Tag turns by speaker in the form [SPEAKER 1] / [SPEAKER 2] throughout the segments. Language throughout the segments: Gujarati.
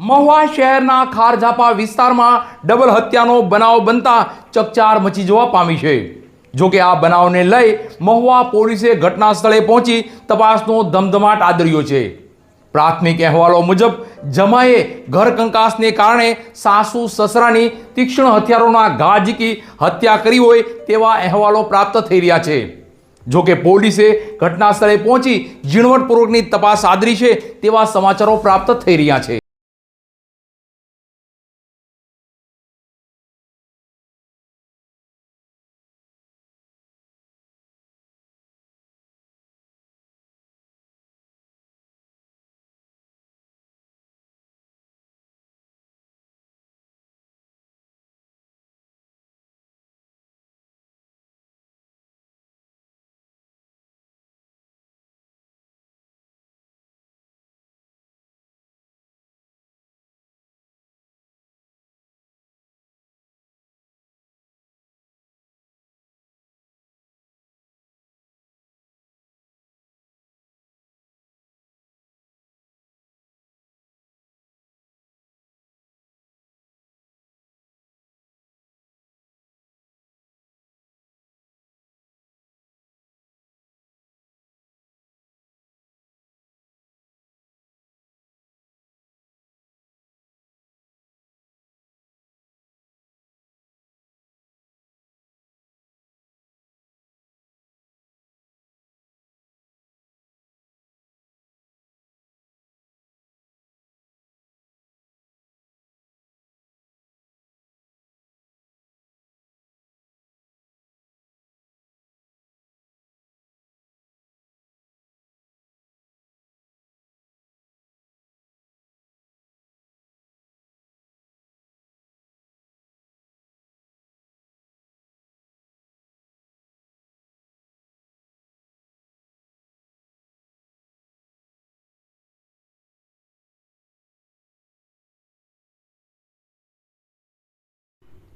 [SPEAKER 1] મહુવા શહેરના ખારઝાપા વિસ્તારમાં ડબલ હત્યાનો બનાવ બનતા ચકચાર મચી જવા પામી છે. જો કે આ બનાવને લઈ મહુવા પોલીસે ઘટના સ્થળે પહોંચી તપાસનો ધમધમાટ આદર્યો છે. પ્રાથમિક અહેવાલો મુજબ જમાએ ઘર કંકાસને કારણે સાસુ સસરાની તીક્ષ્ણ હથિયારોના ઘા ઝીકી હત્યા કરી હોય તેવા અહેવાલો પ્રાપ્ત થઈ રહ્યા છે. જો કે પોલીસે ઘટના સ્થળે પહોંચી ઝીણવટપૂર્વકની તપાસ આદરી છે તેવા સમાચારો પ્રાપ્ત થઈ રહ્યા છે.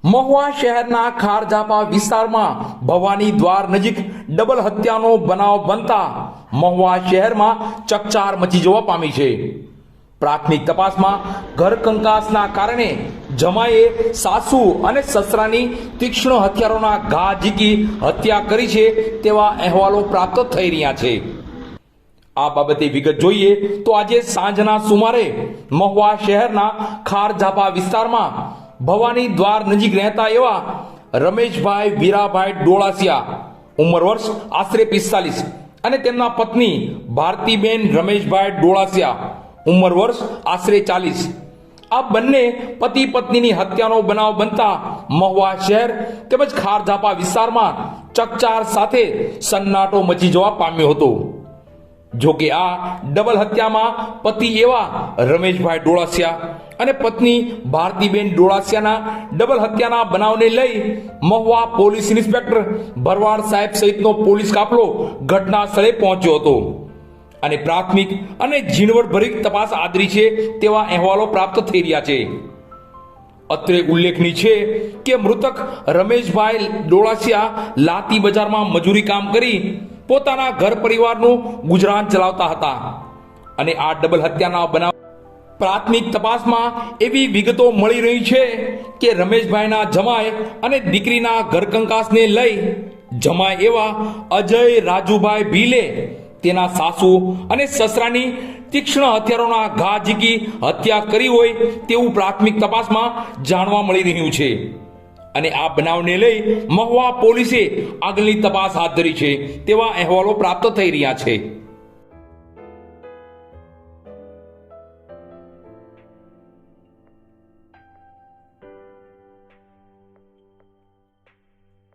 [SPEAKER 1] મહુવા શહેરના ખારઝાપા વિસ્તારમાં ભવાની દ્વાર નજીક ડબલ હત્યાનો બનાવ બનતા મહુવા શહેરમાં ચકચાર મચી જવા પામી છે. પ્રાથમિક તપાસમાં ઘર કંકાસના કારણે જમાએ સાસુ અને સસરાની તીક્ષ્ણ હથિયારોના ઘા ઝીકી હત્યા કરી છે તેવા અહેવાલો પ્રાપ્ત થઈ રહ્યા છે. આ બાબતે વિગત જોઈએ તો આજે સાંજના સુમારે મહુવા શહેરના ખારઝાપા વિસ્તારમાં ભવાની દ્વાર નજીક રહેતા એવા રમેશભાઈ વીરાભાઈ ડોળાસિયા, ઉંમર વર્ષ આશરે પિસ્તાલીસ. અને તેમના પત્ની ભારતીબેન રમેશભાઈ ડોળાસિયા, ઉંમર વર્ષ આશરે ચાલીસ. આ બંને પતિ પત્નીની હત્યાનો બનાવ બનતા મહુવા શહેર તેમજ ખારઝાપા વિસ્તારમાં ચકચાર સાથે સન્નાટો મચી જવા પામ્યો હતો. જો કે આ ડબલ હત્યામાં પતિ એવા રમેશભાઈ ડોળાસિયા અને પત્ની ભારતીબેન ડોળાસિયાના ડબલ હત્યાના બનાવને લઈ મહુવા પોલીસ ઇન્સ્પેક્ટર ભરવાડ સાહેબ સહિતનો પોલીસ કાફલો ઘટના સ્થળે પહોંચ્યો હતો. અને પ્રાથમિક અને ઝીણવટભરી તપાસ આદરી છે તેવા અહેવાલો પ્રાપ્ત થઈ રહ્યા છે. અત્રે ઉલ્લેખનીય છે કે મૃતક રમેશભાઈ ડોળાસિયા લાતી બજારમાં મજૂરી કામ કરી પોતાના ઘર પરિવારનું ગુજરાન ચલાવતા હતા. અને આ ડબલ હત્યાના બનાવ પ્રાથમિક તપાસમાં એવી વિગતો મળી રહી છે કે રમેશભાઈના જમાય અને દીકરીના ઘરકંકાસને લઈ જમાય એવા અજય, રાજુભાઈ ભીલે, તેના સાસુ અને સસરાની તીક્ષ્ણ હથિયારોના ઘા ઝીકી હત્યા કરી હોય તેવું પ્રાથમિક તપાસમાં જાણવા મળી રહ્યું છે. અને આ બનાવને લઈ મહુવા પોલીસે આગળની તપાસ હાથ ધરી છે તેવા અહેવાલો પ્રાપ્ત થઈ રહ્યા છે.